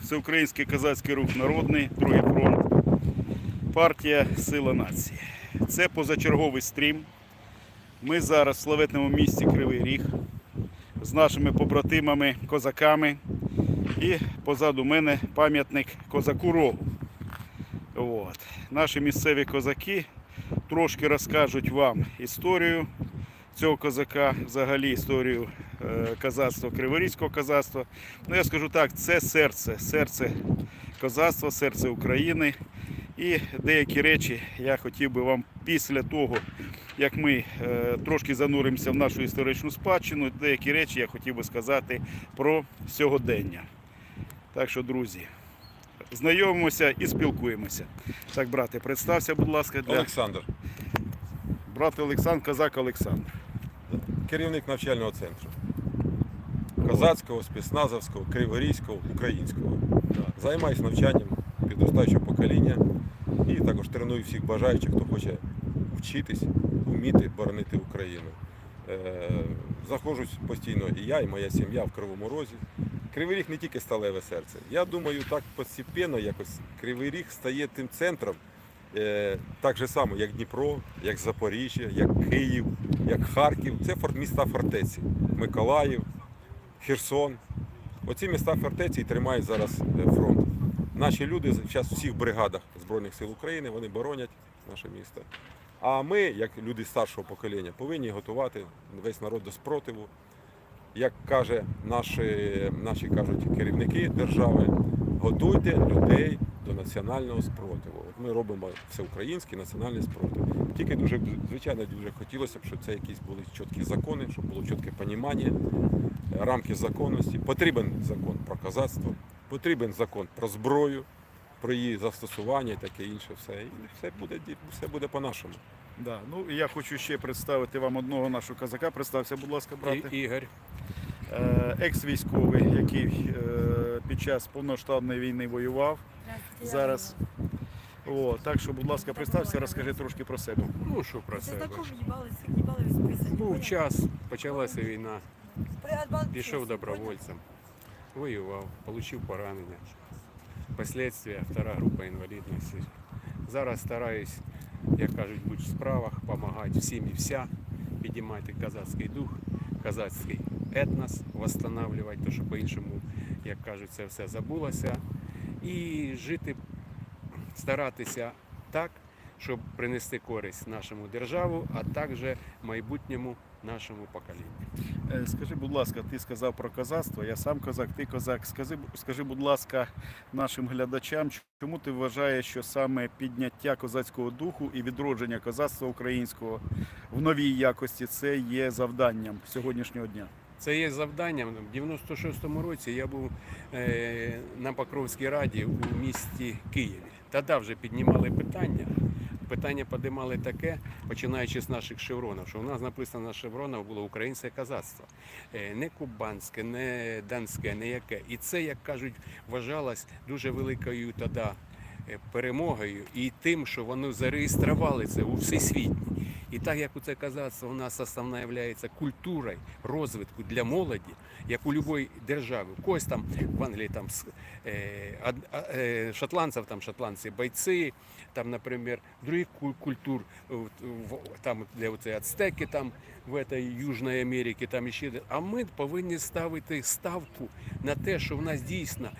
Всеукраїнський козацький рух народний, другий фронт, партія Сила нації. Це позачерговий стрім. Ми зараз в славетному місті Кривий Ріг з нашими побратимами, козаками. І позаду мене пам'ятник козаку Рогу. От. Наші місцеві козаки трошки розкажуть вам історію цього козака, взагалі історію е, козацтва, криворізького козацтва. Ну, я скажу так, це серце, серце козацтва, серце України. І деякі речі я хотів би вам після того, як ми е, трошки зануримося в нашу історичну спадщину, деякі речі я хотів би сказати про сьогодення. Так що, друзі, знайомимося і спілкуємося. Так, брате, представся, будь ласка, для Олександр, брат Олександр, козак Олександр. керівник навчального центру. Козацького, спецназовського, криворізького, українського. Займаюся навчанням підростаючого покоління і також треную всіх бажаючих, хто хоче вчитись, вміти боронити Україну. Е, Заходжусь постійно і я, і моя сім'я в Кривому Розі. Кривий Ріг не тільки сталеве серце. Я думаю, так постепенно якось Кривий Ріг стає тим центром, е, так же само, як Дніпро, як Запоріжжя, як Київ, як Харків. Це міста фортеці. Миколаїв, Херсон. Оці міста фортеці і тримають зараз е, фронт. Наші люди зараз в всіх бригадах Збройних сил України вони боронять наше місто. А ми, як люди старшого покоління, повинні готувати весь народ до спротиву. Як каже наші, наші кажуть керівники держави, готуйте людей до національного спротиву. От ми робимо всеукраїнський національний спротив. Тільки дуже звичайно дуже хотілося б, щоб це якісь були чіткі закони, щоб було чітке понімання, рамки законності. Потрібен закон про козацтво, потрібен закон про зброю, про її застосування і таке інше. Все. І все буде, все буде по-нашому. Да. Ну, і я хочу ще представити вам одного нашого козака. Представся, будь ласка, брате. І, Ігор, Е, Екс-військовий, який е, під час повноштабної війни воював. Зараз. О, так що, будь ласка, представся, розкажи трошки про себе. ну що про Це себе. такого їбали. Був час, почалася війна, пішов добровольцем, воював, отримав поранення. Последствия, втора група інвалідності. Зараз стараюсь, як кажуть, бути в справах, допомагати всім і вся, підіймати козацький дух, козацький етнос, восстанавливати, то що по-іншому, як кажуть, це все забулося. І жити, старатися так, щоб принести користь нашому державу, а також майбутньому нашому поколінню. Е, Скажи, будь ласка, ти сказав про козацтво, я сам козак, ти козак. Скажи, скажи, будь ласка, нашим глядачам, чому ти вважаєш, що саме підняття козацького духу і відродження козацтва українського в новій якості це є завданням сьогоднішнього дня? Це є завданням. В 96-му році я був е, на Покровській раді у місті Києві. Тоді вже піднімали питання. Питання підіймали таке, починаючи з наших шевронів, що у нас написано на шевронах було українське козацтво. Е, Не кубанське, не донське, не яке. І це, як кажуть, вважалось дуже великою тоді е, перемогою і тим, що вони зареєстрували це у всесвітній. І так як у це козацтво у нас основна є культурою розвитку для молоді, як у будь-якій державі. Когось там в Англії там е, е, шотландців, там шотландці бойці, там, наприклад, других ку- культур, е, там де оце ацтеки, там в этой Южної Америці, там ще. де. А ми повинні ставити ставку на те, що в нас дійсно.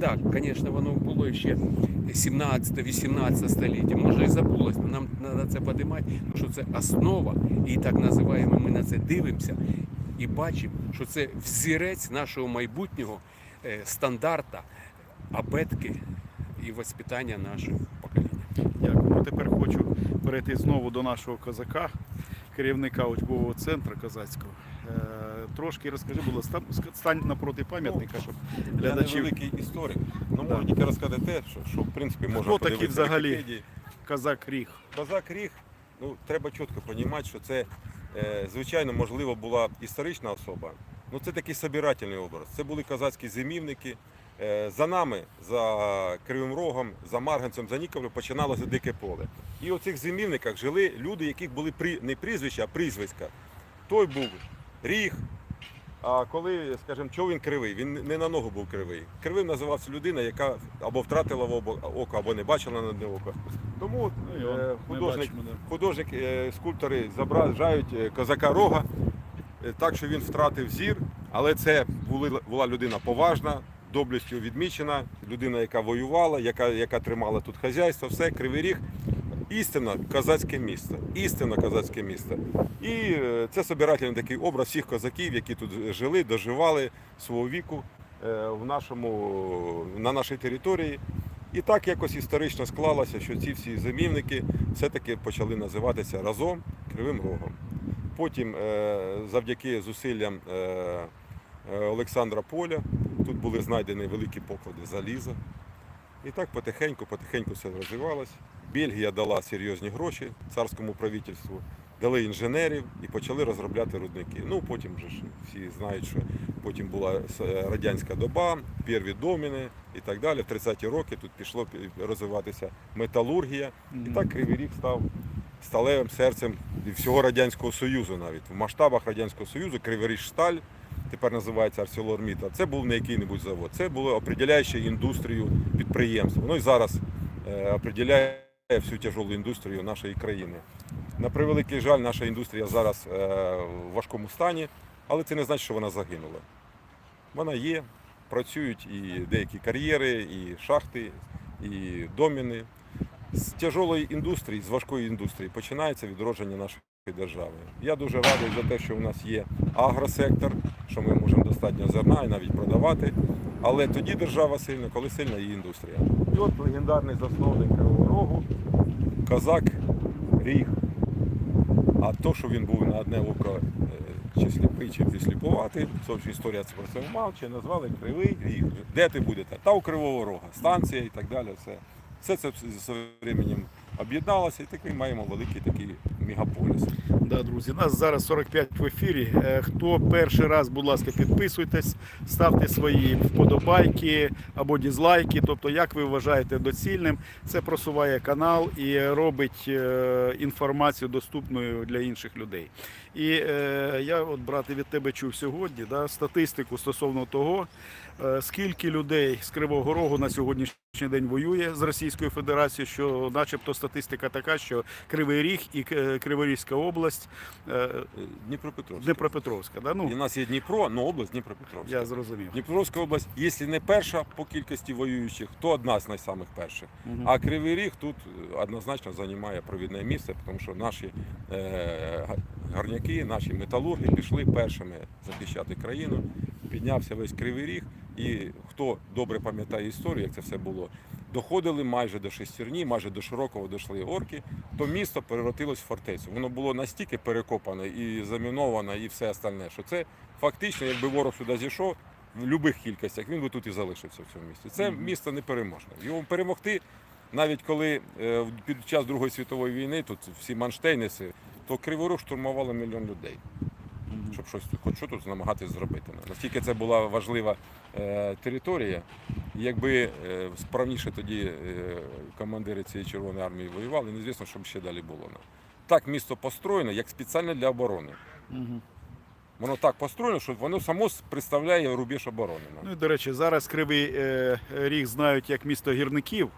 Так, звісно, воно було ще 17-18 століття, може і забулось, але нам треба це підіймати, тому що це основа, і так називаємо, ми на це дивимося і бачимо, що це взірець нашого майбутнього е, стандарта, абетки і воспитання нашого покоління. Дякую. Тепер хочу перейти знову до нашого козака, керівника учбового центру козацького. Трошки розкажи, будь ласка, стань- напроти пам'ятника, щоб Я не великий історик, але можу тільки розказати те, що, що в принципі можна Хто такий подивитися взагалі? Вікіпедії. козак ріг. Козак Ріг, ну треба чітко розуміти, що це е, звичайно можливо була історична особа. Ну це такий собирательний образ. Це були козацькі зимівники. Е, за нами, за Кривим Рогом, за Марганцем, за Нікополем починалося дике поле. І у цих зимівниках жили люди, яких були при, не прізвища, а прізвиська. Той був Ріг, А коли, скажімо, чого він кривий? Він не на ногу був кривий. Кривим називався людина, яка або втратила око, або не бачила на одне око. Тому Ну, е, художник, художник, е, скульптори зображають е, козака рога е, так, що він втратив зір, але це були, була людина поважна, доблестю відмічена, людина, яка воювала, яка, яка тримала тут хазяйство, все, кривий ріг. Істинно козацьке місто, істинно козацьке місто. І е, це собирательний такий образ всіх козаків, які тут жили, доживали свого віку е, в нашому, на нашій території. І так якось історично склалося, що ці всі замівники все-таки почали називатися разом Кривим Рогом. Потім, е, завдяки зусиллям Олександра Поля, тут були знайдені великі поклади заліза. І так потихеньку, потихеньку все розвивалось. Бельгія дала серйозні гроші царському правительству, дали інженерів і почали розробляти рудники. Ну потім вже ж всі знають, що потім була радянська доба, перві доміни і так далі. В 30-ті роки тут пішло розвиватися металургія. І так Кривий Ріг став сталевим серцем всього Радянського Союзу навіть. В масштабах Радянського Союзу Криворіжсталь, тепер називається ArcelorMittal, це був не який-небудь завод. Це було определяюче індустрію підприємств. Воно і зараз е, определяє всю тяжолу індустрію нашої країни. На превеликий жаль, наша індустрія зараз е, в важкому стані, але це не значить, що вона загинула. Вона є, працюють і деякі кар'єри, і шахти, і доміни. З тяжолої індустрії, з важкої індустрії починається відродження нашої держави. Я дуже радий за те, що у нас є агросектор, що ми можемо достатньо зерна і навіть продавати. Але тоді держава сильна, коли сильна її індустрія. І от легендарний засновник Кривого Рогу, козак Ріг. А то, що він був на одне око е, чи сліпий, чи присліпувати, це історія це про це мовче, назвали Кривий Ріг. Де ти будете? Та у Кривого Рога, станція і так далі. Все, все це з часом об'єдналося і такий маємо великий такий мегаполіс. Да, друзі, нас зараз 45 в ефірі. Е, Хто перший раз, будь ласка, підписуйтесь, ставте свої вподобайки або дізлайки. Тобто, як ви вважаєте доцільним, це просуває канал і робить е, інформацію доступною для інших людей. І е, я, от брати від тебе чув сьогодні, да, статистику стосовно того, е, скільки людей з Кривого Рогу на сьогоднішній день воює з Російською Федерацією, що, начебто, статистика така, що Кривий Ріг і Криворізька область Е, Дніпропетровська. Дніпропетровська. Да? І Ну, у нас є Дніпро, але область Дніпропетровська. я зрозумів. Дніпропетровська область, якщо не перша по кількості воюючих, то одна з найсамих перших. Мгм. А Кривий Ріг тут е, однозначно займає провідне місце, тому що наші е, га- гарняки, наші металурги пішли першими захищати країну. Піднявся весь Кривий Ріг. І хто добре пам'ятає історію, як це все було, доходили майже до шестерні, майже до широкого дійшли орки, то місто переротилось в фортецю. Воно було настільки перекопане і заміноване, і все остальне, що це фактично, якби ворог сюди зійшов, в будь-яких кількостях він би тут і залишився в цьому місті. Це місто непереможне. Його перемогти, навіть коли е, під час Другої світової війни тут всі манштейниси, то Криворуг штурмувало мільйон людей. Щоб щось тут- хоч що тут намагатись зробити. Настільки це була важлива е, територія. І Якби е, справніше тоді е, командири цієї Червоної армії воювали, незвісно, що б ще далі було. Так місто построєно, як спеціально для оборони. Мгм. Воно так построєно, що воно само представляє рубіж оборони. Ну і до речі, зараз Кривий е, Ріг знають як місто гірників.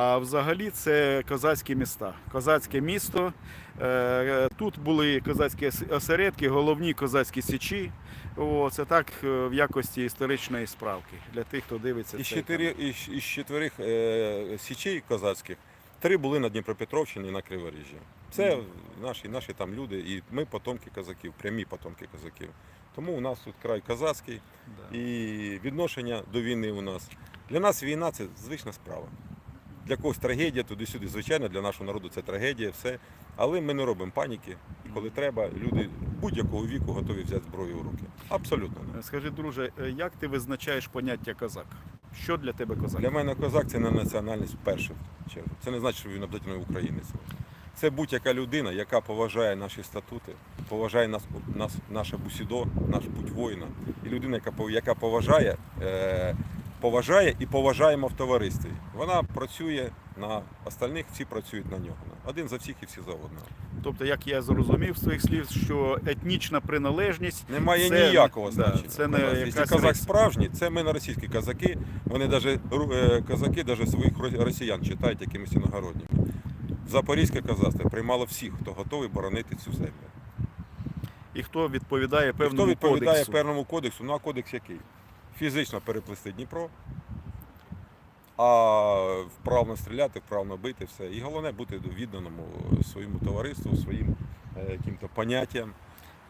А взагалі це козацькі міста. Козацьке місто. Е, Тут були козацькі осередки, головні козацькі січі. О, це так е, в якості історичної справки для тих, хто дивиться. Із, чотири, із, чотирьох е, січей козацьких три були на Дніпропетровщині і на Криворіжжі. Це наші, наші там люди, і ми потомки козаків, прямі потомки козаків. Тому у нас тут край козацький і відношення до війни у нас. Для нас війна це звична справа. Для когось трагедія туди-сюди. Звичайно, для нашого народу це трагедія, все. Але ми не робимо паніки. Коли треба, люди будь-якого віку готові взяти зброю в руки. Абсолютно. не. Е, Скажи, друже, е, як ти визначаєш поняття козак? Що для тебе козак? Для мене козак це не національність в першу чергу. Це не значить, що він обов'язково українець. Це будь-яка людина, яка поважає наші статути, поважає нас, нас наше бусідо, наш путь воїна. І людина, яка, яка поважає, е, поважає і поважаємо в товаристві. Вона працює на остальних всі працюють на нього. Один за всіх і всі за одного. Тобто, як я зрозумів з твоїх слів, що етнічна приналежність Немає Це- ніякого да, значення. це не Якщо якась казак справжній, це ми на російські казаки. Вони навіть казаки навіть своїх росіян читають якимись іногородніми. Запорізьке казацтво приймало всіх, хто готовий боронити цю землю. і хто відповідає певному хто відповідає кодексу. певному кодексу? Ну а кодекс який? Фізично переплисти Дніпро, а вправно стріляти, вправно бити, все. І головне бути відданому своєму товариству, своїм е, яким-то поняттям.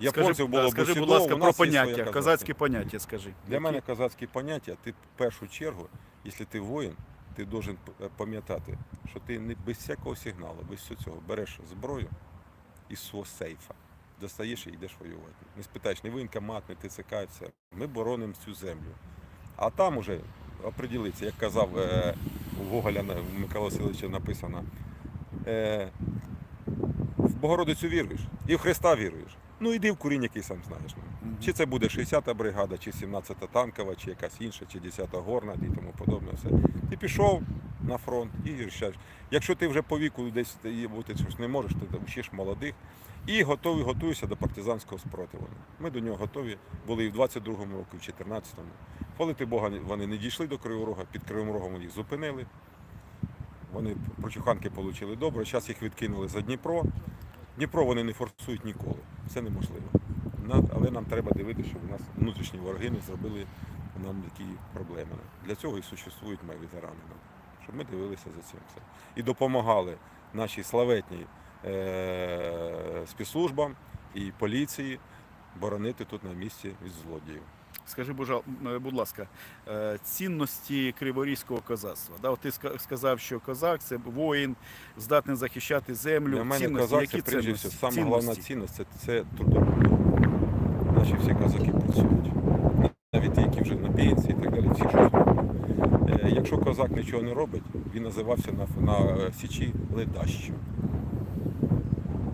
Японців скажи, було да, б будь ласка, про поняття, козацькі поняття, скажи. Для Які? мене козацькі поняття, ти в першу чергу, якщо ти воїн, ти должен п- е, пам'ятати, що ти не без всякого сигналу, без всього цього береш зброю із свого сейфа, достаєш і йдеш воювати. Не спитаєш, не воєнкомат, не ТЦК, все. Ми боронимо цю землю. А там уже оприділиться, як казав е, Гоголя Микола Васильовича написано. Е, в Богородицю віруєш і в Христа віруєш. Ну іди в курінь, який сам знаєш. ну. Чи це буде 60-та бригада, чи 17-та танкова, чи якась інша, чи 10-та горна і тому подобне. Все. Ти пішов на фронт і рішаєш. Якщо ти вже по віку десь бути щось не можеш, ти вчиш молодих і готовий, готуєшся до партизанського спротивлення. Ми до нього готові були і в 22-му році, і в 14-му. Хвалити Бога, вони не дійшли до Кривого Рога, під Кривим Рогом їх зупинили. Вони прочуханки отримали добре, зараз їх відкинули за Дніпро. Дніпро вони не форсують ніколи. Це неможливо. Але нам треба дивитися, щоб у нас внутрішні вороги не зробили нам такі проблеми. Для цього і существують ми ветерани. Щоб ми дивилися за цим все. І допомагали нашій славетній е- спецслужбам і поліції боронити тут на місці від злодіїв. Скажи, будь ласка, е, цінності криворізького козацтва. Да, от ти сказав, що козак це воїн, здатний захищати землю. Для мене цінності, козак які це прежде всього, саме головна цінність це, це трудолюбие. Наші всі козаки працюють. Навіть ті, які вже на пенсії і так далі, всі щось роблять. Е, Якщо козак нічого не робить, він називався на, на е, січі ледащо,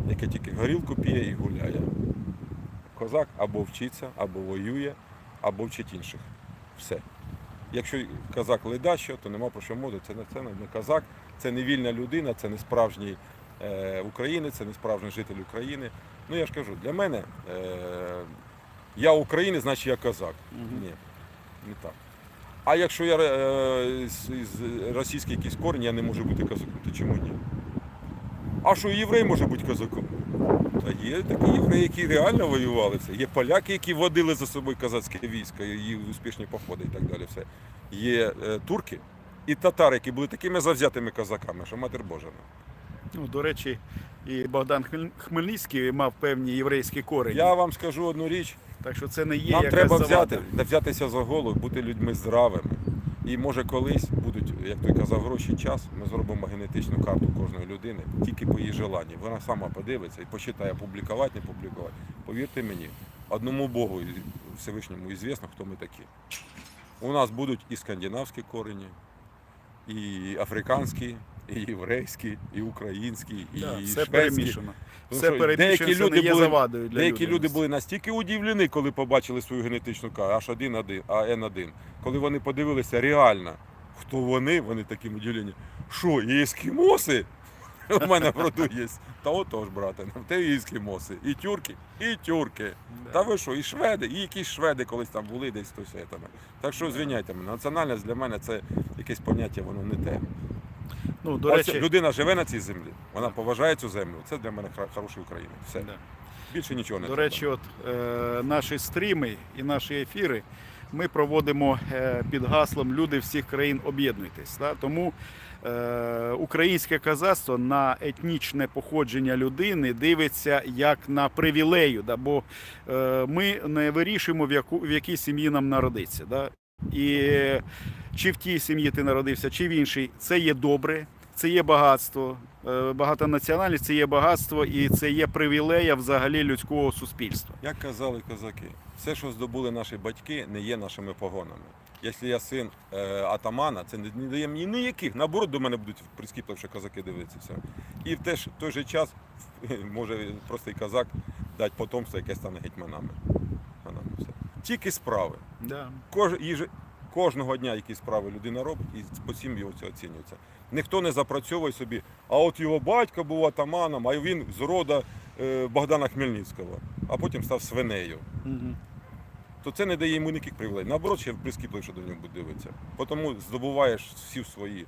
яке тільки горілку п'є і гуляє. Козак або вчиться, або воює, або вчить інших. Все. Якщо козак ледащо, то нема про що мовити. Це не, це не козак, це не вільна людина, це не справжній е, українець, це не справжній житель України. Ну я ж кажу, для мене е, я українець, значить я козак. Мгм. Ні, не так. А якщо я е, з, з російський якийсь корінь, я не можу бути козаком, то чому ні? А що і єврей може бути козаком? Є такі євреї, які реально воювали. Все. Є поляки, які водили за собою козацьке військо, і успішні походи і так далі. Все. Є е, турки і татари, які були такими завзятими козаками, що матір Божа. Ну, до речі, і Богдан Хмельницький мав певні єврейські корені. Я вам скажу одну річ. Так що це не є Нам якась треба завада. взяти, взятися за голову, бути людьми здравими. І може колись будуть, як той казав, гроші час, ми зробимо генетичну карту кожної людини, тільки по її желанні. Вона сама подивиться і почитає публікувати, не публікувати. Повірте мені, одному Богу Всевишньому ізвісно, хто ми такі. У нас будуть і скандинавські корені, і африканські, і єврейські, і українські, і Да, все перемішано. Все перемішано, деякі люди були- завадою для Деякі люди були настільки удивлені, коли побачили свою генетичну карту, H1, а N1. Коли вони подивилися реально, хто вони, вони такі удивлені. Що, і ескімоси? У мене в роду є. Та отож, брате, те і ескімоси. І тюрки, і тюрки. Та ви що, і шведи, і якісь шведи колись там були десь хтось. там. Так що звиняйте мене, національність для мене це якесь поняття, воно не те. Ну, до речі, людина живе на цій землі, вона поважає цю землю. Це для мене хороший українець. Все. Більше нічого не До треба. речі, от е, наші стріми і наші ефіри ми проводимо е, під гаслом Люди всіх країн об'єднуйтесь. Тому е, українське казацтво на етнічне походження людини дивиться як на привілею, бо е, ми не вирішуємо, в, якій сім'ї нам народиться. І чи в тій сім'ї ти народився, чи в іншій, це є добре, це є багатство. Е, Багатонаціональність це є багатство і це є привілея взагалі людського суспільства. Як казали козаки, все, що здобули наші батьки, не є нашими погонами. Якщо я син е, атамана, це не, дає мені ніяких. Наоборот, до мене будуть прискіпливши козаки дивитися. Все. І в теж, той же час може простий козак дати потомство, яке стане гетьманами. Тільки справи. Да. Кож, Кожного дня якісь справи людина робить і по цим його це оцінюється. Ніхто не запрацьовує собі, а от його батько був атаманом, а він з рода е, Богдана Хмельницького, а потім став свинею. То це не дає йому ніяких привілей. Наоборот, ще прискіпливіше до нього буде дивитися. Тому здобуваєш всі свої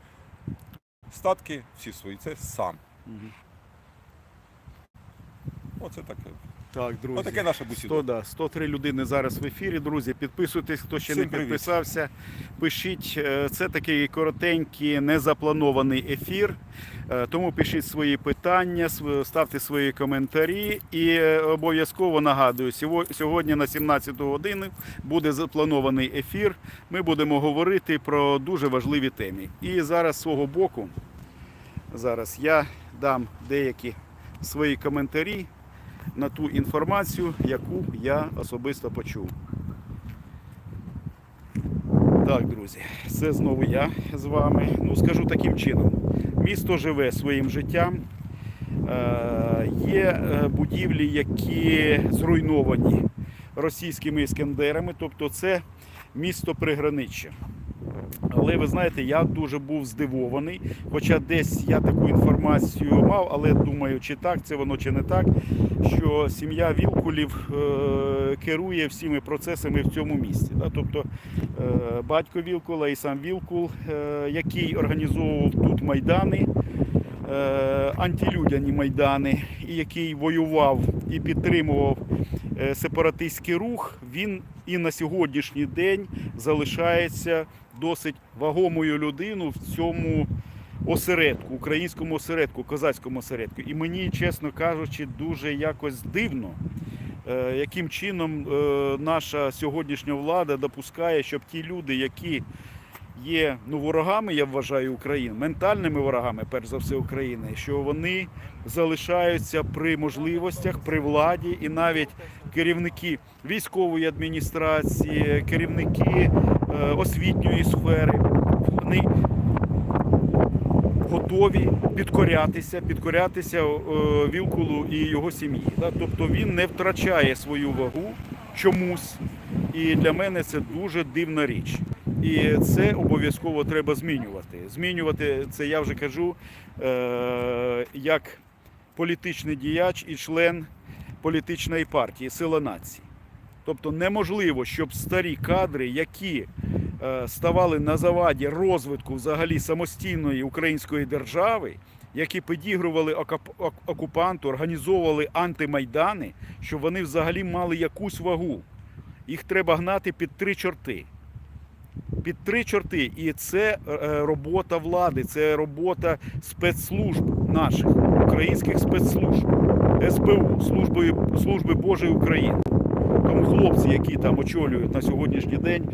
статки, всі свої це сам. Оце таке. Так, друзі. Отаке наше. 100, да, 103 людини зараз в ефірі. Друзі, підписуйтесь, хто ще Всім не привіт. підписався. Пишіть, Е, це такий коротенький, незапланований ефір. Е, Тому пишіть свої питання, ставте свої коментарі. І е, обов'язково нагадую, сьогодні на 17 годину буде запланований ефір. Ми будемо говорити про дуже важливі теми. І зараз з свого боку, зараз я дам деякі свої коментарі на ту інформацію, яку я особисто почув. Так, друзі, це знову я з вами. Ну, скажу таким чином: місто живе своїм життям. Е, Є е, будівлі, які зруйновані російськими іскандерами, тобто це місто приграниччя. Але ви знаєте, я дуже був здивований, хоча десь я таку інформацію мав, але думаю, чи так це воно, чи не так, що сім'я Вілкулів е, керує всіми процесами в цьому місті. Да? Тобто е, батько Вілкула і сам Вілкул, е, який організовував тут майдани, е, антилюдяні майдани, і який воював і підтримував е, сепаратистський рух, він і на сьогоднішній день залишається досить вагомою людину в цьому осередку, українському осередку, козацькому осередку. І мені, чесно кажучи, дуже якось дивно, е, яким чином е, наша сьогоднішня влада допускає, щоб ті люди, які є ну, ворогами, я вважаю, України, ментальними ворогами, перш за все, України, що вони залишаються при можливостях, при владі, і навіть керівники військової адміністрації, керівники е, освітньої сфери, вони готові підкорятися, підкорятися е, Вілкулу і його сім'ї. Тобто він не втрачає свою вагу чомусь. І для мене це дуже дивна річ. І це обов'язково треба змінювати. Змінювати це я вже кажу е, як політичний діяч і член політичної партії Сила нації. Тобто неможливо, щоб старі кадри, які е, ставали на заваді розвитку взагалі самостійної української держави, які підігрували окупанту, організовували антимайдани, щоб вони взагалі мали якусь вагу. Їх треба гнати під три чорти. Під три чорти. І це е, робота влади, це робота спецслужб наших, українських спецслужб, СБУ, Служби, Служби Божої України. Тому хлопці, які там очолюють на сьогоднішній день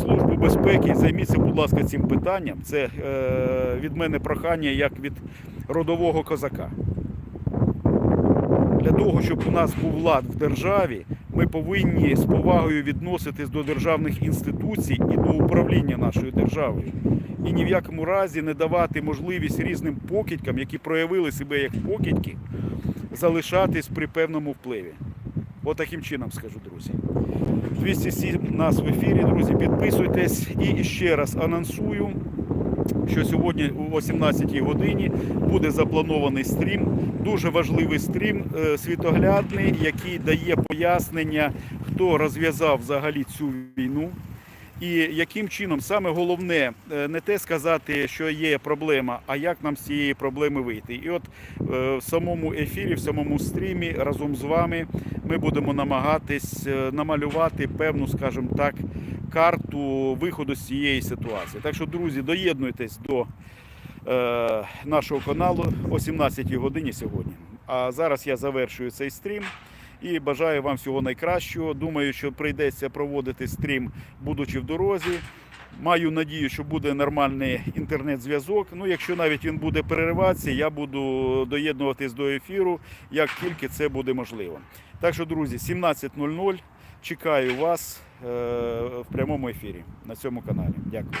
Службу безпеки, займіться, будь ласка, цим питанням. Це е, від мене прохання як від родового козака. Для того, щоб у нас був лад в державі, ми повинні з повагою відноситись до державних інституцій і до управління нашою державою. І ні в якому разі не давати можливість різним покидькам, які проявили себе як покидьки, залишатись при певному впливі. Отаким чином скажу, друзі. 207 нас в ефірі, друзі. Підписуйтесь і ще раз анонсую, що сьогодні о 18 годині буде запланований стрім. Дуже важливий стрім е, світоглядний, який дає пояснення, хто розв'язав взагалі цю війну. І яким чином саме головне е, не те сказати, що є проблема, а як нам з цієї проблеми вийти. І от е, в самому ефірі, в самому стрімі разом з вами ми будемо намагатись е, намалювати певну, скажімо так, карту виходу з цієї ситуації. Так що, друзі, доєднуйтесь до нашого каналу о 17 годині сьогодні. А зараз я завершую цей стрім. І бажаю вам всього найкращого. Думаю, що прийдеться проводити стрім, будучи в дорозі. Маю надію, що буде нормальний інтернет-зв'язок. Ну, якщо навіть він буде перериватися, я буду доєднуватись до ефіру, як тільки це буде можливо. Так що, друзі, 17.00. Чекаю вас е, в прямому ефірі на цьому каналі. Дякую.